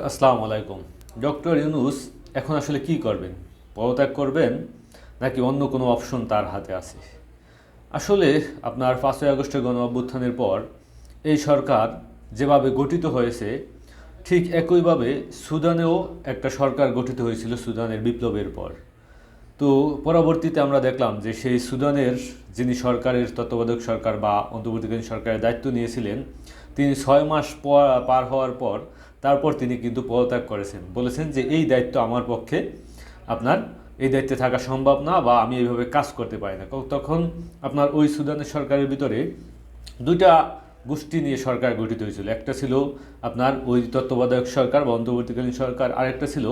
আসসালামু আলাইকুম। ডক্টর ইউনুস এখন আসলে কি করবেন? পদত্যাগ করবেন নাকি অন্য কোনো অপশন তার হাতে আছে? আসলে আপনার পাঁচই আগস্টের গণ অভ্যুত্থানের পর এই সরকার যেভাবে গঠিত হয়েছে, ঠিক একইভাবে সুদানেও একটা সরকার গঠিত হয়েছিল সুদানের বিপ্লবের পর। তো পরবর্তীতে আমরা দেখলাম যে সেই সুদানের যিনি সরকারের তত্ত্বাবধায়ক সরকার বা অন্তর্বর্তীকালীন সরকারের দায়িত্ব নিয়েছিলেন, তিনি ছয় মাস পর- পার হওয়ার পর তারপর তিনি কিন্তু পদত্যাগ করেছেন। বলেছেন যে, এই দায়িত্ব আমার পক্ষে, আপনার এই দায়িত্বে থাকা সম্ভব না বা আমি এইভাবে কাজ করতে পারি না। তখন আপনার ওই সুদানের সরকারের ভিতরে দুইটা গোষ্ঠী নিয়ে সরকার গঠিত হয়েছিল। একটা ছিল আপনার ওই তত্ত্বাবধায়ক সরকার বা অন্তর্বর্তীকালীন সরকার, আরেকটা ছিল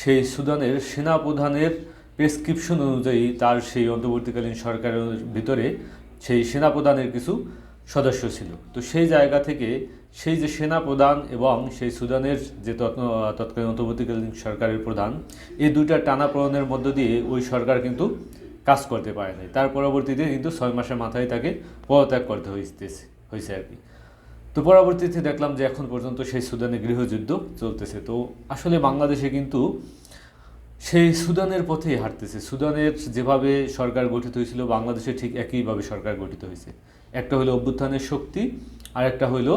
সেই সুদানের সেনাপ্রধানের প্রেসক্রিপশন অনুযায়ী তার সেই অন্তর্বর্তীকালীন সরকারের ভিতরে সেই সেনাপ্রধানের কিছু সদস্য ছিল। তো সেই জায়গা থেকে সেই যে সেনাপ্রধান এবং সেই সুদানের যে তৎকালীন অন্তর্বর্তীকালীন সরকারের প্রধান এই দুইটা টানাপোড়েনের মধ্য দিয়ে ওই সরকার কিন্তু কাজ করতে পারে নাই। তার পরবর্তীতে কিন্তু ছয় মাসের মাথায় তাকে পদত্যাগ করতে হইতেছে হয়েছে আর কি। তো পরবর্তীতে দেখলাম যে এখন পর্যন্ত সেই সুদানে গৃহযুদ্ধ চলতেছে। তো আসলে বাংলাদেশে কিন্তু সেই সুদানের পথেই হাঁটতেছে। সুদানের যেভাবে সরকার গঠিত হয়েছিল, বাংলাদেশে ঠিক একইভাবে সরকার গঠিত হয়েছে। একটা হলো অভ্যুত্থানের শক্তি আর একটা হলো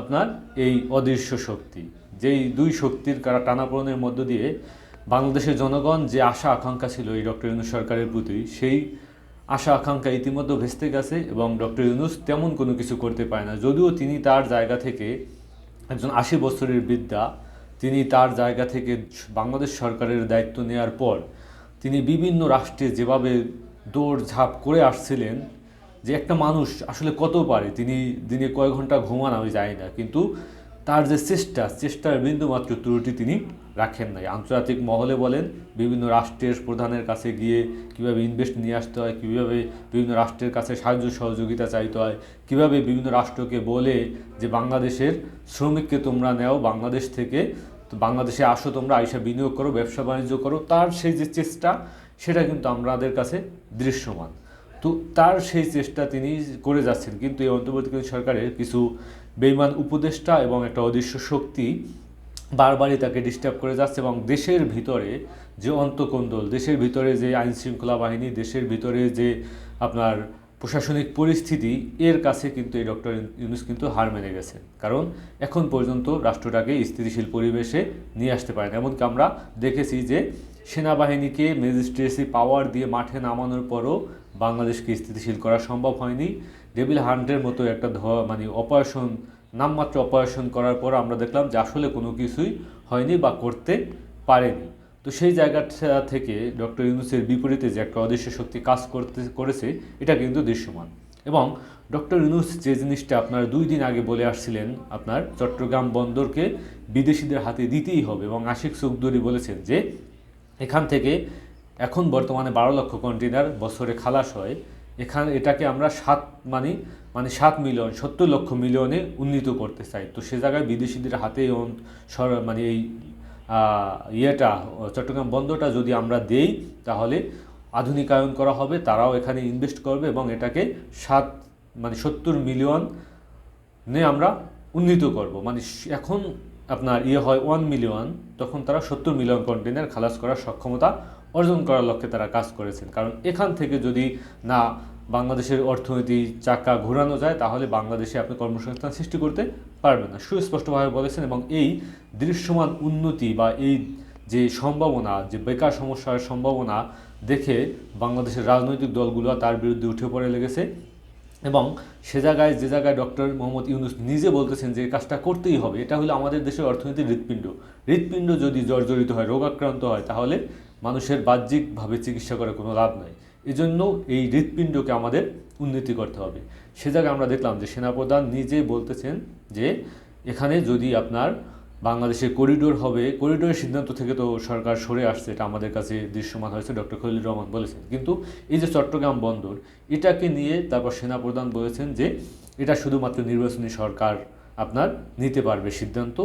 আপনার এই অদৃশ্য শক্তি, যেই দুই শক্তির কারা টানাপোড়নের মধ্য দিয়ে বাংলাদেশের জনগণ যে আশা আকাঙ্ক্ষা ছিল এই ডক্টর ইউনুস সরকারের প্রতি, সেই আশা আকাঙ্ক্ষা ইতিমধ্যে ভেস্তে গেছে এবং ডক্টর ইউনুস তেমন কোনো কিছু করতে পারে না। যদিও তিনি তার জায়গা থেকে একজন আশি বছরের বিদ্যা তিনি তার জায়গা থেকে বাংলাদেশ সরকারের দায়িত্ব নেওয়ার পর তিনি বিভিন্ন রাষ্ট্রে যেভাবে দৌড় ঝাঁপ করে আসছিলেন যে একটা মানুষ আসলে কত পারে, তিনি দিনে কয় ঘণ্টা ঘুমান আমি জানি না, কিন্তু তার যে চেষ্টা, চেষ্টার বিন্দুমাত্র ত্রুটি তিনি রাখেন নাই। আন্তর্জাতিক মহলে বলেন, বিভিন্ন রাষ্ট্রের প্রধানের কাছে গিয়ে কীভাবে ইনভেস্ট নিয়ে আসতে হয়, কীভাবে বিভিন্ন রাষ্ট্রের কাছে সাহায্য সহযোগিতা চাইতে হয়, কীভাবে বিভিন্ন রাষ্ট্রকে বলে যে বাংলাদেশের শ্রমিককে তোমরা নেও, বাংলাদেশ থেকে তো বাংলাদেশে আসো তোমরা, আইসা বিনিয়োগ করো, ব্যবসা বাণিজ্য করো, তার সেই যে চেষ্টা, সেটা কিন্তু আমাদের কাছে দৃশ্যমান। তো তার সেই চেষ্টা তিনি করে যাচ্ছেন। কিন্তু এই অন্তর্বর্তীকালীন সরকারের কিছু বেইমান উপদেষ্টা এবং একটা অদৃশ্য শক্তি বারবারই তাকে ডিস্টার্ব করে যাচ্ছে এবং দেশের ভিতরে যে অন্তকোন্দল, দেশের ভিতরে যে আইন শৃঙ্খলা বাহিনী, দেশের ভিতরে যে আপনার প্রশাসনিক পরিস্থিতি, এর কাছে কিন্তু এই ডক্টর ইউনুস কিন্তু হার মেনে গেছে কারণ এখন পর্যন্ত রাষ্ট্রটাকে স্থিতিশীল পরিবেশে নিয়ে আসতে পারেন এমনকি আমরা দেখেছি যে সেনাবাহিনীকে ম্যাজিস্ট্রেসি পাওয়ার দিয়ে মাঠে নামানোর পরও বাংলাদেশকে স্থিতিশীল করা সম্ভব হয়নি। ডেভিল হান্টের মতো একটা মানে অপারেশন নামমাত্র অপারেশন করার পর আমরা দেখলাম যে আসলে কোনো কিছুই হয়নি বা করতে পারেনি। তো সেই জায়গাটা থেকে ডক্টর ইউনুসের বিপরীতে যে একটা অদৃশ্য শক্তি কাজ করতে, করেছে, এটা কিন্তু দৃশ্যমান। এবং ডক্টর ইউনুস যে জিনিসটা আপনার দুই দিন আগে বলে আসছিলেন, আপনার চট্টগ্রাম বন্দরকে বিদেশিদের হাতে দিতেই হবে এবং আশিক চৌধুরী বলেছেন যে এখান থেকে এখন বর্তমানে বারো লক্ষ কন্টেনার বছরে খালাস হয়। এখানে এটাকে আমরা সাত মানে মানে সাত মিলিয়ন সত্তর লক্ষ মিলিয়নে উন্নীত করতে চাই। তো সে জায়গায় বিদেশিদের হাতে মানে এই ইয়েটা, চট্টগ্রাম বন্দরটা যদি আমরা দেই, তাহলে আধুনিকায়ন করা হবে, তারাও এখানে ইনভেস্ট করবে এবং এটাকে সাত মানে সত্তর মিলিয়ন নে আমরা উন্নীত করব। মানে এখন আপনার ইয়ে হয় ওয়ান মিলিয়ন তখন তারা সত্তর মিলিয়ন কন্টেনার খালাস করার সক্ষমতা অর্জন করার লক্ষ্যে তারা কাজ করেছেন। কারণ এখান থেকে যদি না বাংলাদেশের অর্থনীতি চাকা ঘোরানো যায়, তাহলে বাংলাদেশে আপনি কর্মসংস্থান সৃষ্টি করতে পারবেন না। সুস্পষ্টভাবে বলেছেন এবং এই দৃশ্যমান উন্নতি বা এই যে সম্ভাবনা, যে বেকার সমস্যার সম্ভাবনা দেখে বাংলাদেশের রাজনৈতিক দলগুলো তার বিরুদ্ধে উঠে পড়ে লেগেছে এবং সে জায়গায় যে জায়গায় ডক্টর মোহাম্মদ ইউনুস নিজে বলতেছেন যে কাজটা করতেই হবে, এটা হলো আমাদের দেশের অর্থনীতির হৃৎপিণ্ড। হৃৎপিণ্ড যদি জর্জরিত হয়, রোগাক্রান্ত হয়, তাহলে মানুষের বাহ্যিকভাবে চিকিৎসা করে কোনো লাভ নাই। এজন্য এই হৃৎপিণ্ডকে আমাদের উন্নতি করতে হবে। সে জায়গায় আমরা দেখলাম যে সেনাপ্রধান নিজে বলতেছেন যে, এখানে যদি আপনার বাংলাদেশে করিডোর হবে, করিডোরের সিদ্ধান্ত থেকে তো সরকার সরে আসছে, এটা আমাদের কাছে দৃশ্যমান হয়েছে, ডক্টর খলিল রহমান বলেছেন। কিন্তু এই যে চট্টগ্রাম বন্দর, এটাকে নিয়ে তারপর সেনাপ্রধান বলেছেন যে, এটা শুধুমাত্র নির্বাচনী সরকার আপনার নিতে পারবে সিদ্ধান্ত।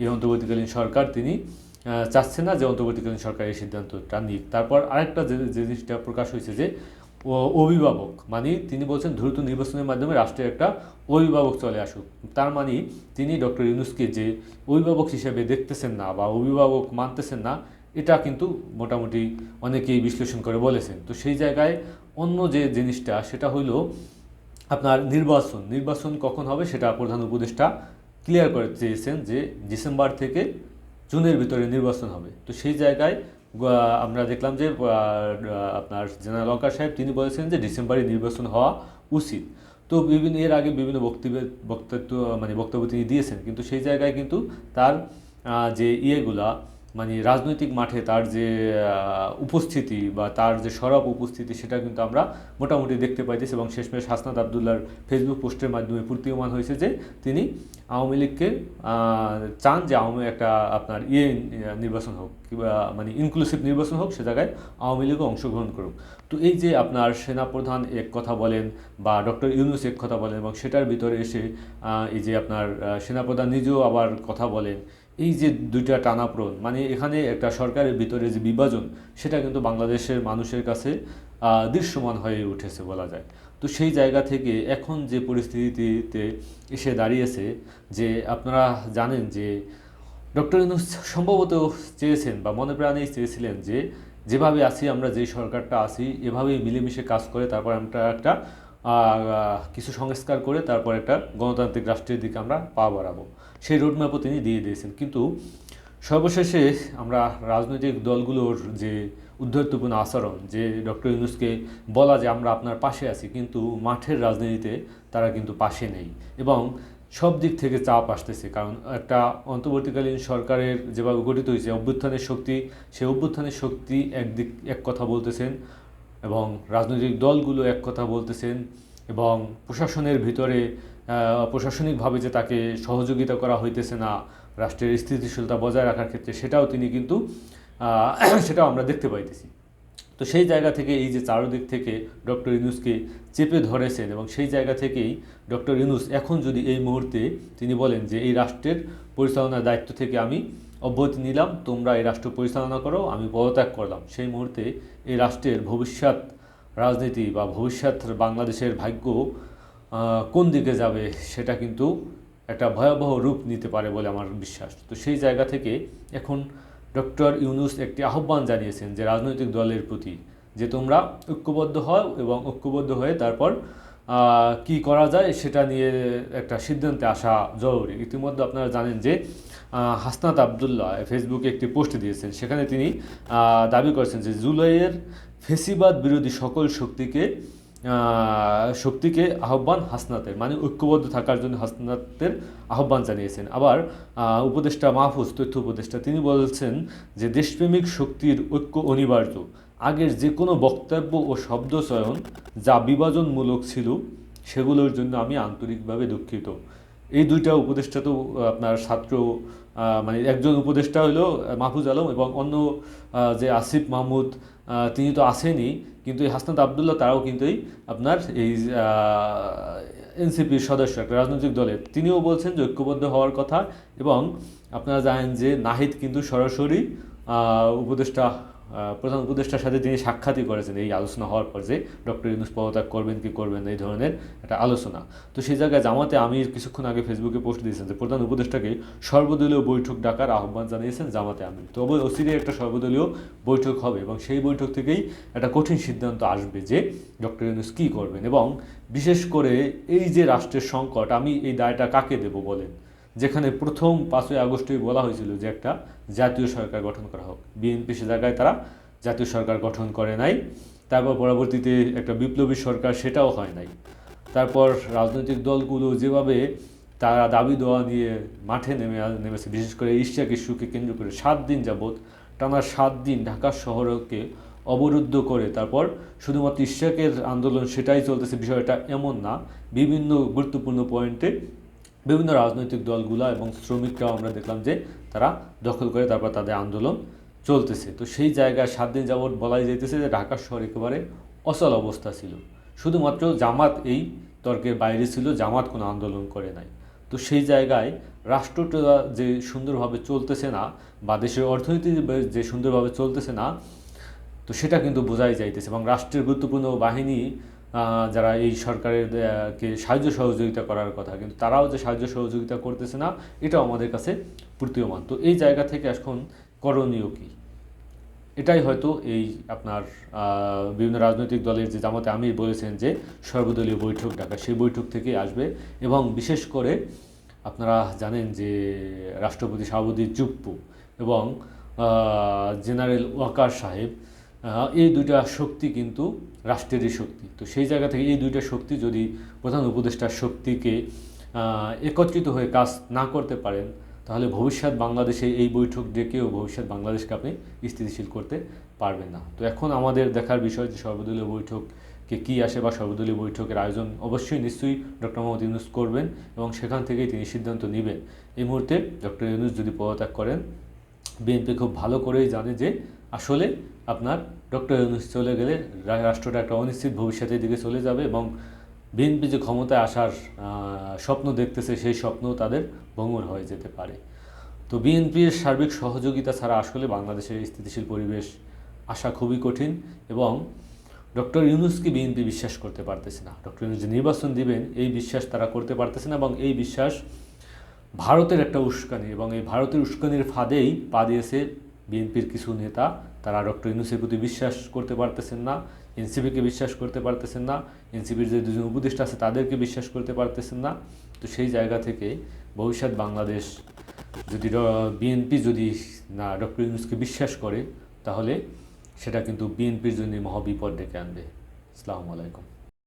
এই অন্তর্বর্তীকালীন সরকার তিনি চাচ্ছে না যে অন্তর্বর্তীকালীন সরকার এই সিদ্ধান্তটা নিক। তারপর আরেকটা যে জিনিসটা প্রকাশ হয়েছে যে অভিভাবক মানে তিনি বলছেন দ্রুত নির্বাচনের মাধ্যমে রাষ্ট্রের একটা অভিভাবক চলে আসুক। তার মানে তিনি ডক্টর ইউনুসকে যে অভিভাবক হিসেবে দেখতেছেন না বা অভিভাবক মানতেছেন না, এটা কিন্তু মোটামুটি অনেকেই বিশ্লেষণ করে বলেছেন। তো সেই জায়গায় অন্য যে জিনিসটা, সেটা হইল আপনার নির্বাচন। নির্বাচন কখন হবে সেটা প্রধান উপদেষ্টা ক্লিয়ার করে চেয়েছেন যে ডিসেম্বর থেকে জুনের ভিতরে নির্বাচন হবে। তো সেই জায়গায় আমরা দেখলাম যে আপনার জেনারেল অঙ্কার সাহেব তিনি বলেছেন যে ডিসেম্বরে নির্বাচন হওয়া উচিত। তো বিভিন্ন, এর আগে বিভিন্ন বক্তব্য বক্তব্য মানে বক্তব্য তিনি দিয়েছেন। কিন্তু সেই জায়গায় কিন্তু তার যে ইয়েগুলা মানে রাজনৈতিক মাঠে তার যে উপস্থিতি বা তার যে সরব উপস্থিতি সেটা কিন্তু আমরা মোটামুটি দেখতে পাইতেছি এবং শেষমেশ হাসনাত আবদুল্লার ফেসবুক পোস্টের মাধ্যমে প্রতীয়মান হয়েছে যে তিনি আওয়ামী লীগকে চান যে আওয়ামী একটা আপনার ইয়ে নির্বাচন হোক কিংবা মানে ইনক্লুসিভ নির্বাচন হোক সে জায়গায় আওয়ামী লীগও অংশগ্রহণ করুক। তো এই যে আপনার সেনাপ্রধান এক কথা বলেন বা ডক্টর ইউনুস এক কথা বলেন এবং সেটার ভিতরে এসে এই যে আপনার সেনাপ্রধান নিজেও আবার কথা বলেন এই যে দুইটা টানাপ্রণ মানে এখানে একটা সরকারের ভিতরে যে বিভাজন, সেটা কিন্তু বাংলাদেশের মানুষের কাছে দৃশ্যমান হয়ে উঠেছে বলা যায়। তো সেই জায়গা থেকে এখন যে পরিস্থিতিতে এসে দাঁড়িয়েছে, যে আপনারা জানেন যে ডক্টর ইনুস সম্ভবত চেয়েছেন বা মনে প্রাণেই চেয়েছিলেন যে, যেভাবে আছি আমরা, যেই সরকারটা আছি, এভাবেই মিলেমিশে কাজ করে, তারপর আমরা একটা কিছু সংস্কার করে, তারপর একটা গণতান্ত্রিক রাষ্ট্রের দিকে আমরা পা বাড়াবো। সেই রোডম্যাপও তিনি দিয়ে দিয়েছেন। কিন্তু সর্বশেষে আমরা রাজনৈতিক দলগুলোর যে উদ্ধর্তপূর্ণ আচরণ, যে ডক্টর ইউনুসকে বলা যে আমরা আপনার পাশে আছি, কিন্তু মাঠের রাজনীতিতে তারা কিন্তু পাশে নেই এবং সব দিক থেকে চাপ আসতেছে। কারণ একটা অন্তর্বর্তীকালীন সরকারের যেভাবে গঠিত হয়েছে, অভ্যুত্থানের শক্তি, সেই অভ্যুত্থানের শক্তি একদিক, এক কথা বলতেছেন এবং রাজনৈতিক দলগুলো এক কথা বলতেছেন। এবং প্রশাসনের ভিতরে প্রশাসনিকভাবে যে তাকে সহযোগিতা করা হইতেছে না, রাষ্ট্রের স্থিতিশীলতা বজায় রাখার ক্ষেত্রে সেটাও তিনি কিন্তু সেটাও আমরা দেখতে পাইতেছি। তো সেই জায়গা থেকে এই যে চারদিক থেকে ডক্টর ইউনুসকে চেপে ধরেছেন এবং সেই জায়গা থেকেই ডক্টর ইউনুস এখন যদি এই মুহূর্তে তিনি বলেন যে এই রাষ্ট্রের পরিচালনার দায়িত্ব থেকে আমি অব্যাহতি নিলাম, তোমরা এই রাষ্ট্র পরিচালনা করো, আমি পদত্যাগ করলাম, সেই মুহূর্তে এই রাষ্ট্রের ভবিষ্যৎ রাজনীতি বা ভবিষ্যৎ বাংলাদেশের ভাগ্য কোন দিকে যাবে সেটা কিন্তু একটা ভয়াবহ রূপ নিতে পারে বলে আমার বিশ্বাস। তো সেই জায়গা থেকে এখন ডক্টর ইউনুস একটি আহ্বান জানিয়েছেন যে রাজনৈতিক দলের প্রতি যে তোমরা ঐক্যবদ্ধ হও এবং ঐক্যবদ্ধ হয়ে তারপর কি করা যায় সেটা নিয়ে একটা সিদ্ধান্তে আসা জরুরি। ইতিমধ্যে আপনারা জানেন যে হাসনাত আবদুল্লাহ ফেসবুকে একটি পোস্ট দিয়েছেন। সেখানে তিনি দাবি করেছেন যে জুলাইয়ের ফেসিবাদ বিরোধী সকল শক্তিকে শক্তিকে আহ্বান হাসনাতের মানে ঐক্যবদ্ধ থাকার জন্য হাসনাতের আহ্বান জানিয়েছেন। আবার উপদেষ্টা মাহফুজ, তথ্য উপদেষ্টা, তিনি বলছেন যে দেশপ্রেমিক শক্তির ঐক্য অনিবার্য। আগের যে কোনো বক্তব্য ও শব্দ চয়ন যা বিভাজনমূলক ছিল, সেগুলোর জন্য আমি আন্তরিকভাবে দুঃখিত। এই দুইটা উপদেষ্টা তো আপনার ছাত্র মানে একজন উপদেষ্টা হলো মাহফুজ আলম এবং অন্য যে আসিফ মাহমুদ তিনি তো আসেনি, কিন্তু এই হাসনাত আবদুল্লাহ তারাও কিন্তু আপনার এই এনসিপির সদস্য, একটা রাজনৈতিক দলের। তিনিও বলছেন যে ঐক্যবদ্ধ হওয়ার কথা এবং আপনারা জানেন যে নাহিদ কিন্তু সরাসরি উপদেষ্টা প্রধান উপদেষ্টার সাথে তিনি সাক্ষাৎই করেছেন এই আলোচনা হওয়ার পর যে ডক্টর ইউনুস পদত্যাগ করবেন কি করবেন এই ধরনের একটা আলোচনা। তো সেই জায়গায় জামাতে আমি কিছুক্ষণ আগে ফেসবুকে পোস্ট দিয়েছেন যে প্রধান উপদেষ্টাকে সর্বদলীয় বৈঠক ডাকার আহ্বান জানিয়েছেন জামাতে আমি তবে অচিরে একটা সর্বদলীয় বৈঠক হবে এবং সেই বৈঠক থেকেই একটা কঠিন সিদ্ধান্ত আসবে যে ডক্টর ইউনুস কী করবেন এবং বিশেষ করে এই যে রাষ্ট্রের সংকট, আমি এই দায়টা কাকে দেব বলেন? যেখানে প্রথম পাঁচই আগস্টেই বলা হয়েছিল যে একটা জাতীয় সরকার গঠন করা হোক। বিএনপি সে জায়গায় তারা জাতীয় সরকার গঠন করে নাই। তারপর পরবর্তীতে একটা বিপ্লবী সরকার সেটাও হয় নাই। তারপর রাজনৈতিক দলগুলো যেভাবে তারা দাবি দেওয়া নিয়ে মাঠে নেমে নেমেছে, বিশেষ করে ইশাক ইস্যুকে কেন্দ্র করে সাত দিন যাবৎ টানা সাত দিন ঢাকা শহরকে অবরুদ্ধ করে তারপর শুধুমাত্র ইশাকের আন্দোলন সেটাই চলতেছে। বিষয়টা এমন না, বিভিন্ন গুরুত্বপূর্ণ পয়েন্টে বিভিন্ন রাজনৈতিক দলগুলা এবং শ্রমিকরাও আমরা দেখলাম যে তারা দখল করে তারপর তাদের আন্দোলন চলতেছে। তো সেই জায়গায় সাত দিন যাবৎ বলাই যাইতেছে যে ঢাকা শহর একেবারে অচল অবস্থা ছিল। শুধুমাত্র জামাত এই তর্কের বাইরে ছিল, জামাত কোনো আন্দোলন করে নাই। তো সেই জায়গায় রাষ্ট্রটা যে সুন্দরভাবে চলতেছে না বা দেশের অর্থনীতি যে সুন্দরভাবে চলতেছে না, তো সেটা কিন্তু বোঝাই যাইতেছে এবং রাষ্ট্রের গুরুত্বপূর্ণ বাহিনী যারা এই সরকারের কে সাহায্য সহযোগিতা করার কথা, কিন্তু তারাও যে সাহায্য সহযোগিতা করতেছে না, এটাও আমাদের কাছে প্রতীয়মান। তো এই জায়গা থেকে এখন করণীয় কী? এটাই হয়তো এই আপনার বিভিন্ন রাজনৈতিক দলের যে জামাতে আমির বলেছেন যে সর্বদলীয় বৈঠক ডাকা সেই বৈঠক থেকে আসবে এবং বিশেষ করে আপনারা জানেন যে রাষ্ট্রপতি শাহাবুদ্দিন জুপ্পু এবং জেনারেল ওয়াকার সাহেব এই দুইটা শক্তি কিন্তু রাষ্ট্রেরই শক্তি। তো সেই জায়গা থেকে এই দুইটা শক্তি যদি প্রধান উপদেষ্টার শক্তিকে একত্রিত হয়ে কাজ না করতে পারেন, তাহলে ভবিষ্যৎ বাংলাদেশে এই বৈঠক ডেকেও ভবিষ্যৎ বাংলাদেশকে আপনি স্থিতিশীল করতে পারবেন না। তো এখন আমাদের দেখার বিষয় যে সর্বদলীয় বৈঠককে কী আসে বা সর্বদলীয় বৈঠকের আয়োজন অবশ্যই নিশ্চয়ই ডক্টর মোহাম্মদ ইউনুস করবেন এবং সেখান থেকেই তিনি সিদ্ধান্ত নেবেন। এই মুহূর্তে ডক্টর ইউনুস যদি পদত্যাগ করেন, বিএনপি খুব ভালো করেই জানে যে আসলে আপনার ডক্টর ইউনুস চলে গেলে রাষ্ট্রটা একটা অনিশ্চিত ভবিষ্যতের দিকে চলে যাবে এবং বিএনপি যে ক্ষমতায় আসার স্বপ্ন দেখতেছে সেই স্বপ্ন তাদের ভঙ্গুর হয়ে যেতে পারে। তো বিএনপির সার্বিক সহযোগিতা ছাড়া আসলে বাংলাদেশের স্থিতিশীল পরিবেশ আসা খুবই কঠিন এবং ডক্টর ইউনুসকে বিএনপি বিশ্বাস করতে পারতেছে না। ডক্টর ইউনুস যে নির্বাচন দিবেন, এই বিশ্বাস তারা করতে পারতেছে না এবং এই বিশ্বাস ভারতের একটা উস্কানি এবং এই ভারতের উস্কানির ফাঁদেই পা দিয়েছে বিএনপির কিছু নেতা তারা ডক্টর ইউনুসের প্রতি বিশ্বাস করতে পারতেছেন না, এনসিপিকে বিশ্বাস করতে পারতেছেন না, এনসিপির যে দুজন উপদেষ্টা আছে তাদেরকে বিশ্বাস করতে পারতেছেন না। তো সেই জায়গা থেকে ভবিষ্যৎ বাংলাদেশ যদি বিএনপি যদি না ডক্টর ইউনুসকে বিশ্বাস করে, তাহলে সেটা কিন্তু বিএনপির জন্য মহাবিপদ ডেকে আনবে। আসসালামু আলাইকুম।